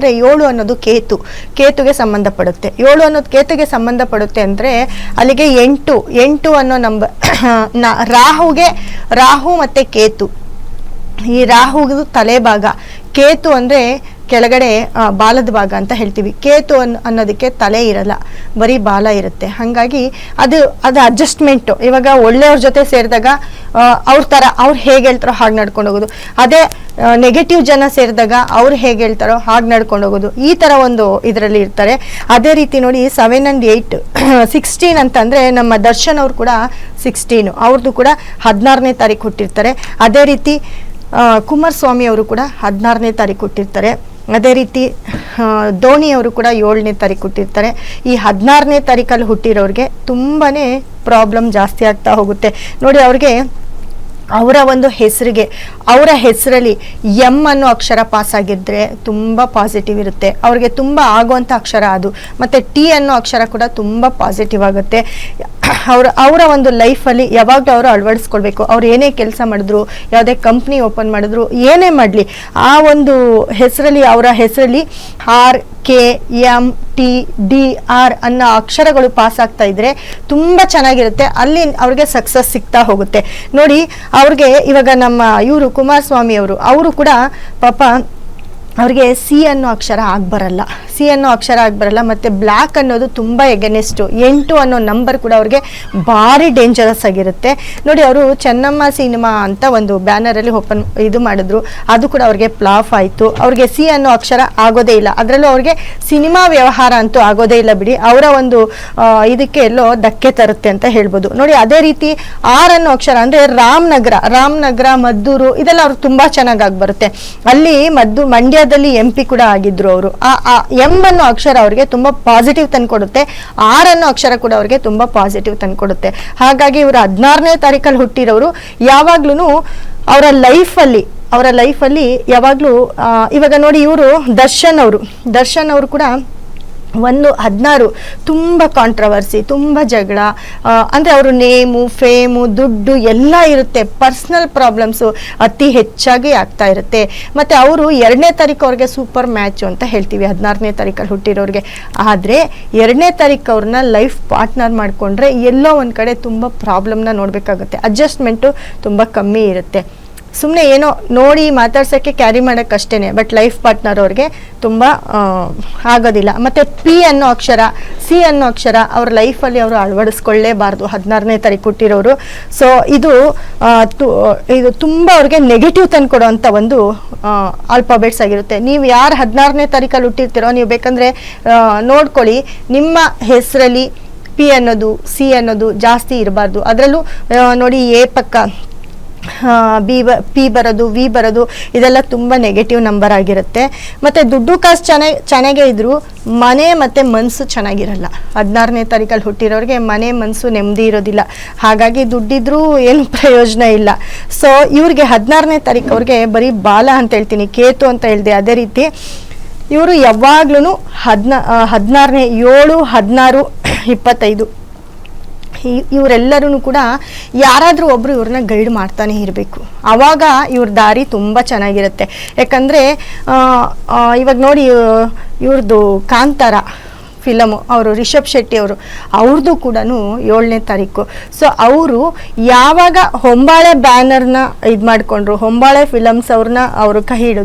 ಅಂದ್ರೆ ಏಳು ಅನ್ನೋದು ಕೇತು, ಕೇತುಗೆ ಸಂಬಂಧಪಡುತ್ತೆ. ಏಳು ಅನ್ನೋದು ಕೇತುಗೆ ಸಂಬಂಧಪಡುತ್ತೆ ಅಂದ್ರೆ ಅಲ್ಲಿಗೆ ಎಂಟು ಎಂಟು ಅನ್ನೋ ನಂಬ ರಾಹುಗೆ, ರಾಹು ಮತ್ತೆ ಕೇತು. ಈ ರಾಹುದು ತಲೆ ಭಾಗ ಕೇತು ಅಂದ್ರೆ ಕೆಳಗಡೆ ಬಾಲದ ಭಾಗ ಅಂತ ಹೇಳ್ತೀವಿ. ಕೇತು ಅನ್, ಅನ್ನೋದಕ್ಕೆ ತಲೆ ಇರಲ್ಲ, ಬರೀ ಬಾಲ ಇರುತ್ತೆ. ಹಾಗಾಗಿ ಅದು ಅದು ಅಡ್ಜಸ್ಟ್ಮೆಂಟು ಇವಾಗ ಒಳ್ಳೆಯವ್ರ ಜೊತೆ ಸೇರಿದಾಗ ಅವ್ರ ಥರ ಅವ್ರು ಹೇಗೆ ಹೇಳ್ತಾರೋ ಹಾಗೆ ನಡ್ಕೊಂಡು ಹೋಗೋದು. ಅದೇ ನೆಗೆಟಿವ್ ಜನ ಸೇರಿದಾಗ ಅವ್ರು ಹೇಗೆ ಹೇಳ್ತಾರೋ ಹಾಗೆ ನಡ್ಕೊಂಡು ಹೋಗೋದು. ಈ ಥರ ಒಂದು ಇದರಲ್ಲಿ ಇರ್ತಾರೆ. ಅದೇ ರೀತಿ ನೋಡಿ ಸೆವೆನ್ ಆ್ಯಂಡ್ ಏಯ್ಟ್ ಸಿಕ್ಸ್ಟೀನ್ ಅಂತಂದರೆ ನಮ್ಮ ದರ್ಶನ್ ಅವರು ಕೂಡ ಸಿಕ್ಸ್ಟೀನು ಅವ್ರದ್ದು ಕೂಡ ಹದಿನಾರನೇ ತಾರೀಕು ಹುಟ್ಟಿರ್ತಾರೆ. ಅದೇ ರೀತಿ ಕುಮಾರಸ್ವಾಮಿ ಅವರು ಕೂಡ ಹದಿನಾರನೇ ತಾರೀಕು ಹುಟ್ಟಿರ್ತಾರೆ. ಅದೇ ರೀತಿ ಧೋನಿಯವರು ಕೂಡ ಏಳನೇ ತಾರೀಕು ಹುಟ್ಟಿರ್ತಾರೆ. ಈ ಹದಿನಾರನೇ ತಾರೀಕಲ್ಲಿ ಹುಟ್ಟಿರೋರಿಗೆ ತುಂಬಾ ಪ್ರಾಬ್ಲಮ್ ಜಾಸ್ತಿ ಆಗ್ತಾ ಹೋಗುತ್ತೆ. ನೋಡಿ ಅವ್ರಿಗೆ ಅವರ ಒಂದು ಹೆಸರಿಗೆ, ಅವರ ಹೆಸರಲ್ಲಿ ಎಂ ಅನ್ನೋ ಅಕ್ಷರ ಪಾಸ್ ಆಗಿದ್ರೆ ತುಂಬ ಪಾಸಿಟಿವ್ ಇರುತ್ತೆ. ಅವ್ರಿಗೆ ತುಂಬ ಆಗುವಂಥ ಅಕ್ಷರ ಅದು. ಮತ್ತು ಟಿ ಅನ್ನೋ ಅಕ್ಷರ ಕೂಡ ತುಂಬ ಪಾಸಿಟಿವ್ ಆಗುತ್ತೆ. ಅವರ ಅವರ ಒಂದು ಲೈಫಲ್ಲಿ ಯಾವಾಗಲೂ ಅವರು ಅಳವಡಿಸ್ಕೊಳ್ಬೇಕು. ಅವ್ರು ಏನೇ ಕೆಲಸ ಮಾಡಿದ್ರು, ಯಾವುದೇ ಕಂಪ್ನಿ ಓಪನ್ ಮಾಡಿದ್ರು, ಏನೇ ಮಾಡಲಿ, ಆ ಒಂದು ಹೆಸರಲ್ಲಿ, ಅವರ ಹೆಸರಲ್ಲಿ R K M T D R ಅನ್ನೋ ಅಕ್ಷರಗಳು ಪಾಸ್ ಆಗ್ತಾ ಇದ್ರೆ ತುಂಬ ಚೆನ್ನಾಗಿರುತ್ತೆ. ಅಲ್ಲಿ ಅವ್ರಿಗೆ ಸಕ್ಸಸ್ ಸಿಗ್ತಾ ಹೋಗುತ್ತೆ. ನೋಡಿ, ಅವ್ರಿಗೆ ಇವಾಗ ನಮ್ಮ ಇವರು ಕುಮಾರಸ್ವಾಮಿ ಅವರು ಅವರು ಕೂಡ ಪಾಪ ಅವ್ರಿಗೆ ಸಿ ಅನ್ನೋ ಅಕ್ಷರ ಬರಲ್ಲ ಸಿ ಅನ್ನೋ ಅಕ್ಷರ ಬರಲ್ಲ ಮತ್ತು ಬ್ಲ್ಯಾಕ್ ಅನ್ನೋದು ತುಂಬ ಎಗನೆಸ್ಟು ಎಂಟು ಅನ್ನೋ ನಂಬರ್ ಕೂಡ ಅವ್ರಿಗೆ ಭಾರಿ ಡೇಂಜರಸ್ ಆಗಿರುತ್ತೆ. ನೋಡಿ, ಅವರು ಚೆನ್ನಮ್ಮ ಸಿನಿಮಾ ಅಂತ ಒಂದು ಬ್ಯಾನರಲ್ಲಿ ಓಪನ್ ಇದು ಮಾಡಿದ್ರು. ಅದು ಕೂಡ ಅವ್ರಿಗೆ ಪ್ಲಾಫ್ ಆಯಿತು. ಅವ್ರಿಗೆ ಸಿ ಅನ್ನೋ ಅಕ್ಷರ ಆಗೋದೇ ಇಲ್ಲ. ಅದರಲ್ಲೂ ಅವ್ರಿಗೆ ಸಿನಿಮಾ ವ್ಯವಹಾರ ಅಂತೂ ಆಗೋದೇ ಇಲ್ಲ ಬಿಡಿ. ಅವರ ಒಂದು ಇದಕ್ಕೆ ಎಲ್ಲೋ ಧಕ್ಕೆ ತರುತ್ತೆ ಅಂತ ಹೇಳ್ಬೋದು. ನೋಡಿ, ಅದೇ ರೀತಿ ಆರ್ ಅನ್ನೋ ಅಕ್ಷರ ಅಂದರೆ ರಾಮನಗರ ರಾಮನಗರ, ಮದ್ದೂರು ಇದೆಲ್ಲ ಅವ್ರು ತುಂಬ ಚೆನ್ನಾಗಿ ಆಗಿ ಬರುತ್ತೆ ಅಲ್ಲಿ ಮದ್ದು ಮಂಡ್ಯದಲ್ಲಿ ಎಂ ಕೂಡ ಆಗಿದ್ರು ಅವರು. ಆ ಎಂ ಅನ್ನೋ ಅಕ್ಷರ ಅವರಿಗೆ ತುಂಬ ಪಾಸಿಟಿವ್ ತಂದ್ಕೊಡುತ್ತೆ ಆರ್ ಅನ್ನೋ ಅಕ್ಷರ ಕೂಡ ಅವರಿಗೆ ತುಂಬ ಪಾಸಿಟಿವ್ ತಂದ್ಕೊಡುತ್ತೆ ಹಾಗಾಗಿ ಇವರು ಹದಿನಾರನೇ ತಾರೀಕಲ್ಲಿ ಹುಟ್ಟಿರೋರು ಯಾವಾಗ್ಲೂ ಅವರ ಲೈಫಲ್ಲಿ ಅವರ ಲೈಫಲ್ಲಿ ಯಾವಾಗಲೂ ಇವಾಗ ನೋಡಿ ಇವರು ದರ್ಶನ್ ಅವರು. ದರ್ಶನ್ ಅವರು ಕೂಡ ಒಂದು ಹದಿನಾರು ತುಂಬ ಕಾಂಟ್ರವರ್ಸಿ ತುಂಬ ಜಗಳ ಅಂದರೆ ಅವರು ನೇಮು ಫೇಮು ದುಡ್ಡು ಎಲ್ಲ ಇರುತ್ತೆ. ಪರ್ಸ್ನಲ್ ಪ್ರಾಬ್ಲಮ್ಸು ಅತಿ ಹೆಚ್ಚಾಗಿ ಆಗ್ತಾ ಇರುತ್ತೆ. ಮತ್ತು ಅವರು ಎರಡನೇ ತಾರೀಕು ಅವ್ರಿಗೆ ಸೂಪರ್ ಮ್ಯಾಚು ಅಂತ ಹೇಳ್ತೀವಿ, ಹದಿನಾರನೇ ತಾರೀಕಲ್ಲಿ ಹುಟ್ಟಿರೋರಿಗೆ. ಆದರೆ ಎರಡನೇ ತಾರೀಕು ಅವ್ರನ್ನ ಲೈಫ್ ಪಾರ್ಟ್ನರ್ ಮಾಡಿಕೊಂಡ್ರೆ ಎಲ್ಲೋ ಒಂದು ಕಡೆ ತುಂಬ ಪ್ರಾಬ್ಲಮ್ನ ನೋಡಬೇಕಾಗುತ್ತೆ. ಅಡ್ಜಸ್ಟ್ಮೆಂಟು ತುಂಬ ಕಮ್ಮಿ ಇರುತ್ತೆ. ಸುಮ್ಮನೆ ಏನೋ ನೋಡಿ ಮಾತಾಡ್ಸೋಕ್ಕೆ ಕ್ಯಾರಿ ಮಾಡೋಕ್ಕಷ್ಟೇ ಬಟ್ ಲೈಫ್ ಪಾರ್ಟ್ನರ್ ಅವ್ರಿಗೆ ತುಂಬ ಆಗೋದಿಲ್ಲ. ಮತ್ತು ಪಿ ಅನ್ನೋ ಅಕ್ಷರ ಸಿ ಅನ್ನೋ ಅಕ್ಷರ ಅವ್ರ ಲೈಫಲ್ಲಿ ಅವರು ಅಳವಡಿಸ್ಕೊಳ್ಳೇಬಾರ್ದು. ಹದಿನಾರನೇ ತಾರೀಕು ಹುಟ್ಟಿರೋರು. ಸೊ ಇದು ಇದು ತುಂಬ ಅವ್ರಿಗೆ ನೆಗೆಟಿವ್ ತಂದ್ಕೊಡೋವಂಥ ಒಂದು ಆಲ್ಫಾಬೆಟ್ಸ್ ಆಗಿರುತ್ತೆ. ನೀವು ಯಾರು ಹದಿನಾರನೇ ತಾರೀಕಲ್ಲಿ ಹುಟ್ಟಿರ್ತೀರೋ, ನೀವು ಬೇಕಂದರೆ ನೋಡ್ಕೊಳ್ಳಿ. ನಿಮ್ಮ ಹೆಸರಲ್ಲಿ ಪಿ ಅನ್ನೋದು ಸಿ ಅನ್ನೋದು ಜಾಸ್ತಿ ಇರಬಾರ್ದು. ಅದರಲ್ಲೂ ನೋಡಿ ಎ ಪಕ್ಕ ಬಿ ಬ, ಪಿ ಬರೋದು, ವಿ ಬರೋದು, ಇದೆಲ್ಲ ತುಂಬ ನೆಗೆಟಿವ್ ನಂಬರ್ ಆಗಿರುತ್ತೆ. ಮತ್ತು ದುಡ್ಡು ಕಾಸು ಚೆನ್ನಾಗಿ ಚೆನ್ನಾಗೇ ಇದ್ದರೂ ಮನೆ ಮತ್ತು ಮನಸ್ಸು ಚೆನ್ನಾಗಿರಲ್ಲ. ಹದಿನಾರನೇ ತಾರೀಕಲ್ಲಿ ಹುಟ್ಟಿರೋರಿಗೆ ಮನೆ ಮನಸ್ಸು ನೆಮ್ಮದಿ ಇರೋದಿಲ್ಲ. ಹಾಗಾಗಿ ದುಡ್ಡಿದ್ರೂ ಏನು ಪ್ರಯೋಜನ ಇಲ್ಲ. ಸೊ ಇವ್ರಿಗೆ ಹದಿನಾರನೇ ತಾರೀಕು ಅವ್ರಿಗೆ ಬರೀ ಬಾಲ ಅಂತ ಹೇಳ್ತೀನಿ, ಕೇತು ಅಂತ ಹೇಳಿದೆ. ಅದೇ ರೀತಿ ಇವರು ಯಾವಾಗ್ಲೂ ಹದಿನ, ಹದಿನಾರನೇ ಏಳು, ಹದಿನಾರು, ಇಪ್ಪತ್ತೈದು ಇವರೆಲ್ಲರೂ ಕೂಡ ಯಾರಾದರೂ ಒಬ್ಬರು ಇವ್ರನ್ನ ಗೈಡ್ ಮಾಡ್ತಾನೆ ಇರಬೇಕು. ಆವಾಗ ಇವ್ರ ದಾರಿ ತುಂಬ ಚೆನ್ನಾಗಿರುತ್ತೆ. ಯಾಕಂದರೆ ಇವಾಗ ನೋಡಿ ಇವ್ರದ್ದು ಕಾಂತಾರ ಫಿಲಮು, ಅವರು ರಿಷಬ್ ಶೆಟ್ಟಿ ಅವರು ಅವ್ರದ್ದು ಕೂಡ ಏಳನೇ ತಾರೀಕು. ಸೊ, ಅವರು ಯಾವಾಗ ಹೊಂಬಾಳೆ ಬ್ಯಾನರ್ನ ಇದು ಮಾಡಿಕೊಂಡ್ರು, ಹೊಂಬಾಳೆ ಫಿಲಮ್ಸ್ ಅವ್ರನ್ನ ಅವರು ಕೈ ಹಿಡಿದ್ರು